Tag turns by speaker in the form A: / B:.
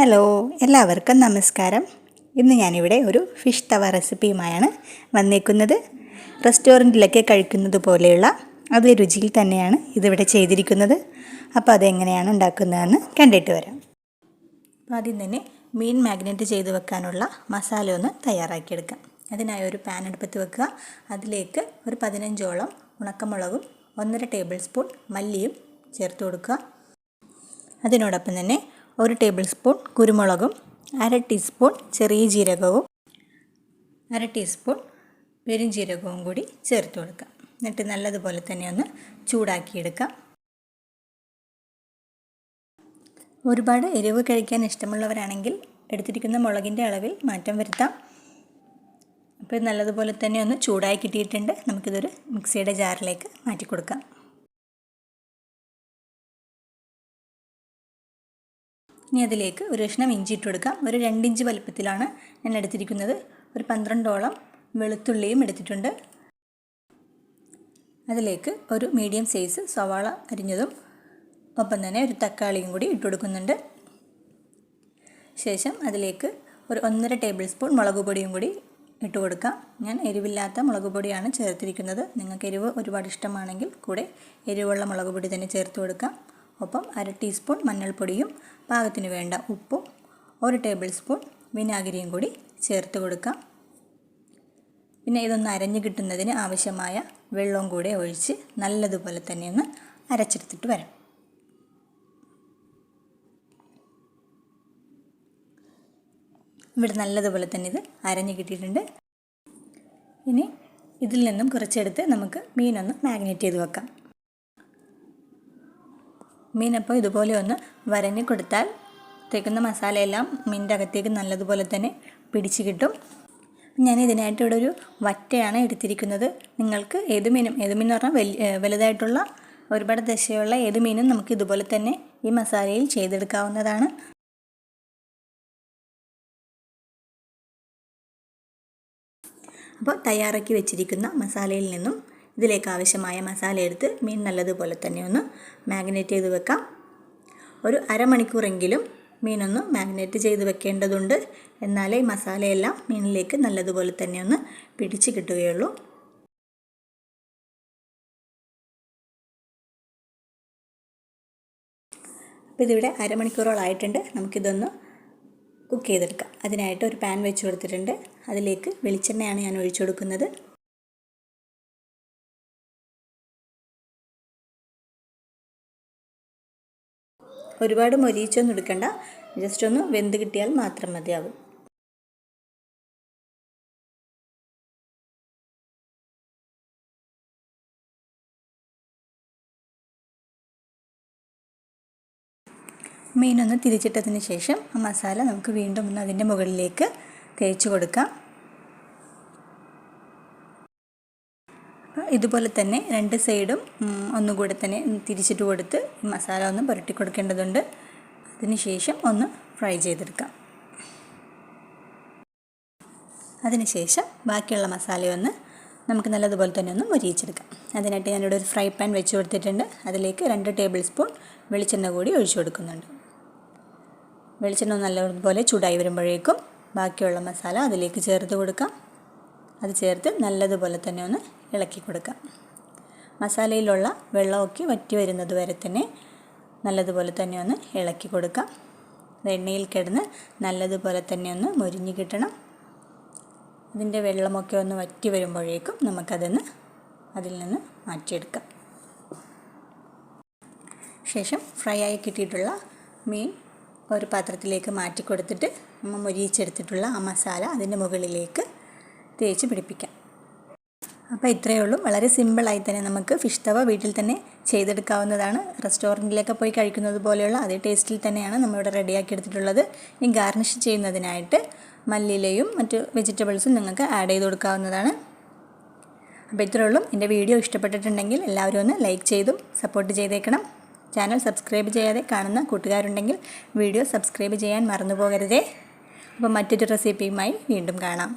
A: Hello എല്ലാവർക്കും നമസ്കാരം. ഇന്ന് ഞാനിവിടെ ഒരു ഫിഷ് തവ റെസിപ്പിയുമായാണ് വന്നേക്കുന്നത്. റെസ്റ്റോറന്റിലൊക്കെ കഴിക്കുന്നത് പോലെയുള്ള അതേ രുചിയിൽ തന്നെയാണ് ഇതിവിടെ ചെയ്തിരിക്കുന്നത്. അപ്പോൾ അതെങ്ങനെയാണ് ഉണ്ടാക്കുന്നതെന്ന് കണ്ടിട്ട് വരാം. അപ്പോൾ ആദ്യം തന്നെ മീൻ മാഗ്നറ്റ് ചെയ്ത് വെക്കാനുള്ള മസാല ഒന്ന് തയ്യാറാക്കിയെടുക്കാം. അതിനായി ഒരു പാൻ എടുപ്പത്ത് വെക്കുക. അതിലേക്ക് ഒരു പതിനഞ്ചോളം ഉണക്കമുളകും ഒന്നര ടേബിൾ സ്പൂൺ മല്ലിയും ചേർത്ത് കൊടുക്കുക. അതിനോടൊപ്പം തന്നെ ഒരു ടേബിൾ സ്പൂൺ കുരുമുളകും അര ടീസ്പൂൺ ചെറിയ ജീരകവും അര ടീസ്പൂൺ പെരുംജീരകവും കൂടി ചേർത്ത് കൊടുക്കാം. എന്നിട്ട് നല്ലതുപോലെ തന്നെ ഒന്ന് ചൂടാക്കിയെടുക്കാം. ഒരുപാട് എരിവ് കഴിക്കാൻ ഇഷ്ടമുള്ളവരാണെങ്കിൽ എടുത്തിരിക്കുന്ന മുളകിന്റെ അളവിൽ മാറ്റം വരുത്താം. അപ്പോൾ നല്ലതുപോലെ തന്നെ ഒന്ന് ചൂടായി കിട്ടിയിട്ടുണ്ട്. നമുക്കിതൊരു മിക്സിയുടെ ജാറിലേക്ക് മാറ്റി കൊടുക്കാം ഇനി അതിലേക്ക് ഒരു കഷ്ണം ഇഞ്ചി ഇട്ട് കൊടുക്കാം. ഒരു രണ്ടിഞ്ച് വലുപ്പത്തിലാണ് ഞാൻ എടുത്തിരിക്കുന്നത്. ഒരു പന്ത്രണ്ടോളം വെളുത്തുള്ളിയും എടുത്തിട്ടുണ്ട്. അതിലേക്ക് ഒരു മീഡിയം സൈസ് സവാള അരിഞ്ഞതും ഒപ്പം തന്നെ ഒരു തക്കാളിയും കൂടി ഇട്ട് കൊടുക്കുന്നുണ്ട്. ശേഷം അതിലേക്ക് ഒരു ഒന്നര ടേബിൾ സ്പൂൺ മുളക് പൊടിയും കൂടി ഇട്ട് കൊടുക്കാം. ഞാൻ എരിവില്ലാത്ത മുളക് പൊടിയാണ് ചേർത്തിരിക്കുന്നത്. നിങ്ങൾക്ക് എരിവ് ഒരുപാട് ഇഷ്ടമാണെങ്കിൽ കൂടെ എരിവുള്ള മുളക് പൊടി തന്നെ ചേർത്ത് കൊടുക്കാം. ഒപ്പം അര ടീസ്പൂൺ മഞ്ഞൾപ്പൊടിയും പാകത്തിന് വേണ്ട ഉപ്പും ഒരു ടേബിൾ സ്പൂൺ വിനാഗിരിയും കൂടി ചേർത്ത് കൊടുക്കാം. പിന്നെ ഇതൊന്ന് അരഞ്ഞ് കിട്ടുന്നതിന് ആവശ്യമായ വെള്ളവും കൂടെ ഒഴിച്ച് നല്ലതുപോലെ തന്നെ ഒന്ന് അരച്ചെടുത്തിട്ട് വരാം. ഇവിടെ നല്ലതുപോലെ തന്നെ ഇത് അരഞ്ഞ് കിട്ടിയിട്ടുണ്ട്. ഇനി ഇതിൽ നിന്നും കുറച്ചെടുത്ത് നമുക്ക് മീനൊന്ന് മാഗ്നേറ്റ് ചെയ്ത് വെക്കാം. മീനപ്പോൾ ഇതുപോലെ ഒന്ന് വരഞ്ഞ് കൊടുത്താൽ തേക്കുന്ന മസാലയെല്ലാം മീനിന്റെ അകത്തേക്ക് നല്ലതുപോലെ തന്നെ പിടിച്ച് കിട്ടും. ഞാൻ ഇതിനായിട്ട് ഇവിടെ ഒരു വറ്റയാണ് എടുത്തിരിക്കുന്നത്. നിങ്ങൾക്ക് ഏത് മീനും ഏത് മീൻ എന്ന് പറഞ്ഞാൽ വലിയ വലുതായിട്ടുള്ള ഒരുപാട് ദശയുള്ള ഏത് മീനും നമുക്ക് ഇതുപോലെ തന്നെ ഈ മസാലയിൽ ചെയ്തെടുക്കാവുന്നതാണ്. അപ്പോൾ തയ്യാറാക്കി വെച്ചിരിക്കുന്ന മസാലയിൽ നിന്നും ഇതിലേക്ക് ആവശ്യമായ മസാല എടുത്ത് മീൻ നല്ലതുപോലെ തന്നെ ഒന്ന് മാഗ്നേറ്റ് ചെയ്ത് വെക്കാം. ഒരു അരമണിക്കൂറെങ്കിലും മീനൊന്ന് മാഗ്നേറ്റ് ചെയ്ത് വെക്കേണ്ടതുണ്ട്. എന്നാലേ മസാലയെല്ലാം മീനിലേക്ക് നല്ലതുപോലെ തന്നെ ഒന്ന് പിടിച്ച് കിട്ടുകയുള്ളൂ. അപ്പോൾ ഇതിവിടെ അരമണിക്കൂറോളായിട്ടുണ്ട് നമുക്കിതൊന്ന് കുക്ക് ചെയ്തെടുക്കാം. അതിനായിട്ട് ഒരു പാൻ വെച്ച് കൊടുത്തിട്ടുണ്ട്. അതിലേക്ക് വെളിച്ചെണ്ണയാണ് ഞാൻ ഒഴിച്ചു കൊടുക്കുന്നത്. ഒരുപാട് മൊരിയിച്ചൊന്നും എടുക്കണ്ട. ജസ്റ്റ് ഒന്ന് വെന്ത് കിട്ടിയാൽ മാത്രം മതിയാവും. മീനൊന്ന് തിരിച്ചിട്ടതിന് ശേഷം ആ മസാല നമുക്ക് വീണ്ടും ഒന്ന് അതിന്റെ മുകളിലേക്ക് തേച്ച് കൊടുക്കാം. ഇതുപോലെ തന്നെ രണ്ട് സൈഡും ഒന്നുകൂടെ തന്നെ തിരിച്ചിട്ട് കൊടുത്ത് മസാല ഒന്ന് പുരട്ടി കൊടുക്കേണ്ടതുണ്ട്. അതിനുശേഷം ഒന്ന് ഫ്രൈ ചെയ്തെടുക്കാം. അതിനുശേഷം ബാക്കിയുള്ള മസാലയൊന്ന് നമുക്ക് നല്ലതുപോലെ തന്നെ ഒന്ന് മുരിയിച്ചെടുക്കാം. അതിനായിട്ട് ഞാനിവിടെ ഒരു ഫ്രൈ പാൻ വെച്ച് കൊടുത്തിട്ടുണ്ട്. അതിലേക്ക് രണ്ട് ടേബിൾ സ്പൂൺ വെളിച്ചെണ്ണ കൂടി ഒഴിച്ചു കൊടുക്കുന്നുണ്ട്. വെളിച്ചെണ്ണ നല്ലതുപോലെ ചൂടായി വരുമ്പോഴേക്കും ബാക്കിയുള്ള മസാല അതിലേക്ക് ചേർത്ത് കൊടുക്കാം. അത് ചേർത്ത് നല്ലതുപോലെ തന്നെ ഒന്ന് ഇളക്കി കൊടുക്കുക മസാലയിലുള്ള വെള്ളമൊക്കെ വറ്റി വരുന്നത് വരെ തന്നെ നല്ലതുപോലെ തന്നെ ഒന്ന് ഇളക്കി കൊടുക്കാം. എണ്ണയിൽ കിടന്ന് നല്ലതുപോലെ തന്നെ ഒന്ന് മുരിഞ്ഞ് കിട്ടണം. അതിന്റെ വെള്ളമൊക്കെ ഒന്ന് വറ്റി വരുമ്പോഴേക്കും നമുക്കതൊന്ന് അതിൽ നിന്ന് മാറ്റിയെടുക്കാം. ശേഷം ഫ്രൈ ആയി കിട്ടിയിട്ടുള്ള മീൻ ഒരു പാത്രത്തിലേക്ക് മാറ്റി കൊടുത്തിട്ട് നമ്മൾ മുരിയിച്ചെടുത്തിട്ടുള്ള ആ മസാല അതിന്റെ മുകളിലേക്ക് തേച്ച് പിടിപ്പിക്കാം. അപ്പോൾ ഇത്രയേ ഉള്ളൂ. വളരെ സിമ്പിളായി തന്നെ നമുക്ക് ഫിഷ് തവ വീട്ടിൽ തന്നെ ചെയ്തെടുക്കാവുന്നതാണ്. റെസ്റ്റോറന്റിലൊക്കെ പോയി കഴിക്കുന്നത് പോലെയുള്ള അതേ ടേസ്റ്റിൽ തന്നെയാണ് നമ്മളിവിടെ റെഡിയാക്കി എടുത്തിട്ടുള്ളത് ഇനി ഗാർണിഷ് ചെയ്യുന്നതിനായിട്ട് മല്ലിയിലയും മറ്റ് വെജിറ്റബിൾസും നിങ്ങൾക്ക് ആഡ് ചെയ്ത് കൊടുക്കാവുന്നതാണ്. അപ്പോൾ ഇത്രയേ ഉള്ളൂ. എന്റെ വീഡിയോ ഇഷ്ടപ്പെട്ടിട്ടുണ്ടെങ്കിൽ എല്ലാവരും ഒന്ന് ലൈക്ക് ചെയ്തും സപ്പോർട്ട് ചെയ്തേക്കണം. ചാനൽ സബ്സ്ക്രൈബ് ചെയ്യാതെ കാണുന്ന കൂട്ടുകാരുണ്ടെങ്കിൽ വീഡിയോ സബ്സ്ക്രൈബ് ചെയ്യാൻ മറന്നു പോകരുതേ. അപ്പോൾ മറ്റൊരു റെസിപ്പിയുമായി വീണ്ടും കാണാം.